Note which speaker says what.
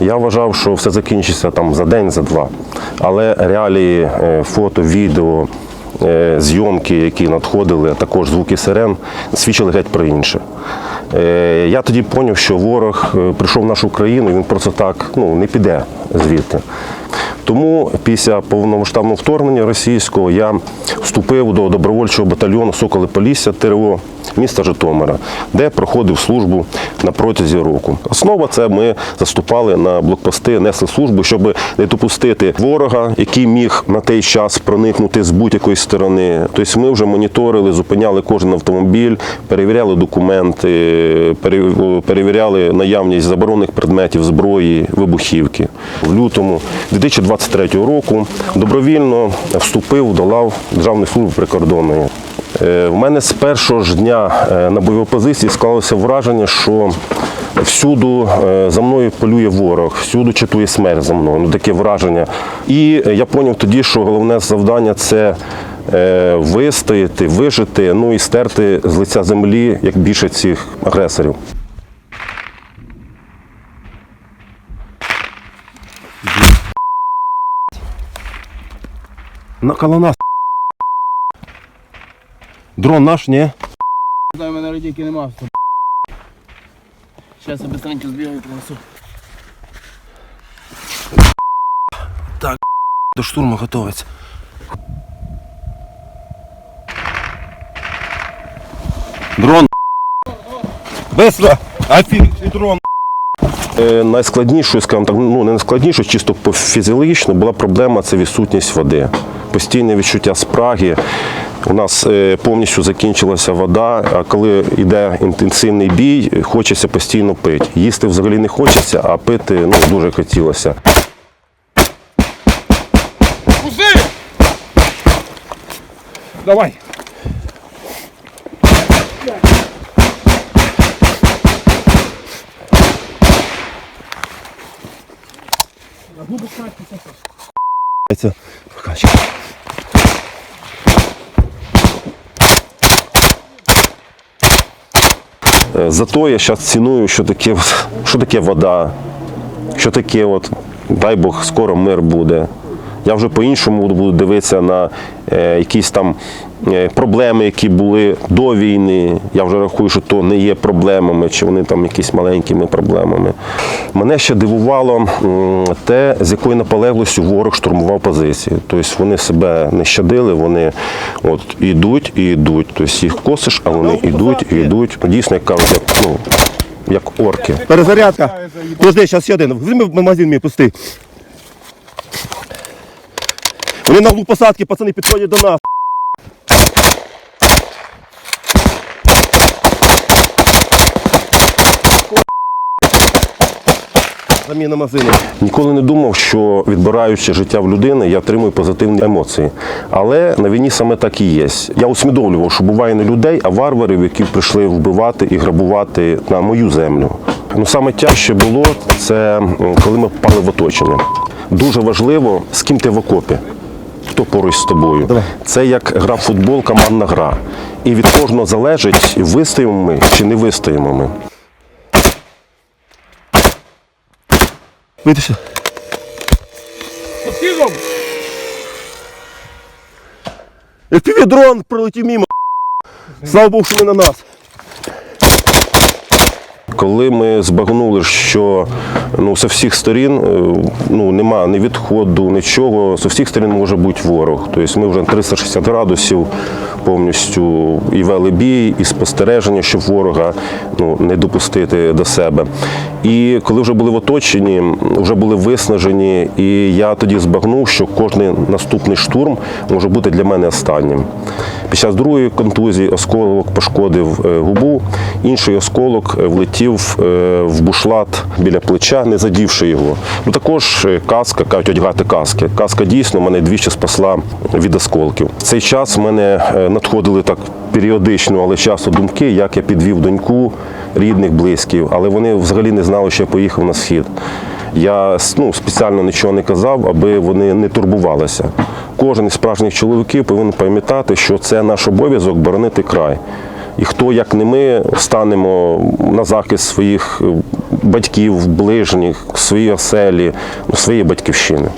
Speaker 1: Я вважав, що все закінчиться там за день, за два. Але реалії е, фото, відео, е, зйомки, які надходили, а також звуки сирен, свідчили геть про інше. Е, Я тоді зрозумів, що ворог прийшов в нашу країну, він просто так ну, не піде звідти. Тому після повномасштабного вторгнення російського я вступив до добровольчого батальйону Соколи Полісся ТРО міста Житомира, де проходив службу на протязі року. Основа це ми заступали на блокпости, несли службу, щоб не допустити ворога, який міг на той час проникнути з будь-якої сторони. Тобто ми вже моніторили, зупиняли кожен автомобіль, перевіряли документи, перевіряли наявність заборонених предметів, зброї, вибухівки. В лютому 2023 року добровільно вступив до лав Державної служби прикордонної. Е, В мене з першого ж дня е, на бойовій позиції склалося враження, що всюду е, за мною полює ворог, всюду читує смерть за мною. Ну таке враження. І е, я зрозумів тоді, що головне завдання це е, вистояти, вижити, ну і стерти з лиця землі як більше цих агресорів. На коло нас. Дрон наш, ні?
Speaker 2: Знаю, мене радійки нема. Зараз я быстренько збігаю принесу.
Speaker 1: До штурму готовиться. Дрон. Быстро! Афін, дрон. Е, найскладнішою, скажімо так, ну не найскладнішою, чисто по фізіологічно була проблема це відсутність води. Постійне відчуття спраги. У нас е, повністю закінчилася вода, а коли йде інтенсивний бій, хочеться постійно пити. Їсти взагалі не хочеться, а пити ну, дуже хотілося.
Speaker 3: Давай.
Speaker 1: Це покачка. Е, Зато я зараз ціную, що таке, що таке вода, що таке, от, дай Бог, скоро мир буде. Я вже по-іншому буду дивитися на е, якісь там е, проблеми, які були до війни. Я вже рахую, що то не є проблемами, чи вони там якісь маленькими проблемами. Мене ще дивувало те, з якою наполеглостю ворог штурмував позиції. Тобто вони себе не щадили, вони от йдуть і йдуть. Тобто їх косиш, а вони йдуть і йдуть. Дійсно, як кажуть, як, ну, як орки.
Speaker 3: Перезарядка. Подожди, зараз ще один. Візьми в магазин мій пустий. Вони на углу посадки, пацани підходять до нас. Заміна магазину.
Speaker 1: Ніколи не думав, що відбираючи життя в людини, я отримую позитивні емоції. Але на війні саме так і є. Я усвідомлював, що буває не людей, а варварів, які прийшли вбивати і грабувати на мою землю. Ну саме тяжче було це коли ми впали в оточення. Дуже важливо, з ким ти в окопі. Хто поруч з тобою? Це як гра в футбол, командна гра. І від кожного залежить, вистоїмо ми чи не вистоїмо ми.
Speaker 3: Вийдешся. FPV дрон пролетів мимо. Слава Богу, що не на нас.
Speaker 1: Коли ми збагнули, що ну, з всіх сторін е, ну, нема ні відходу, нічого, з всіх сторін може бути ворог. Тобто ми вже на 360 градусів повністю і вели бій, і спостереження, щоб ворога ну, не допустити до себе. І коли вже були в оточенні, вже були виснажені, і я тоді збагнув, що кожний наступний штурм може бути для мене останнім. Під час другої контузії осколок пошкодив е, губу, інший осколок е, влетів е, в бушлат біля плеча, не задівши його. Ну також каска, кажуть, одягати каски. Каска дійсно мене двічі спасла від осколків. В цей час в мене надходили так періодично, але часто думки, як я підвів доньку рідних, близьких, але вони взагалі не знали, що я поїхав на схід. Я ну, спеціально нічого не казав, аби вони не турбувалися. Кожен із справжніх чоловіків повинен пам'ятати, що це наш обов'язок боронити край. І хто, як не ми, станемо на захист своїх е, батьків, ближніх, своїй оселі, своєї батьківщини.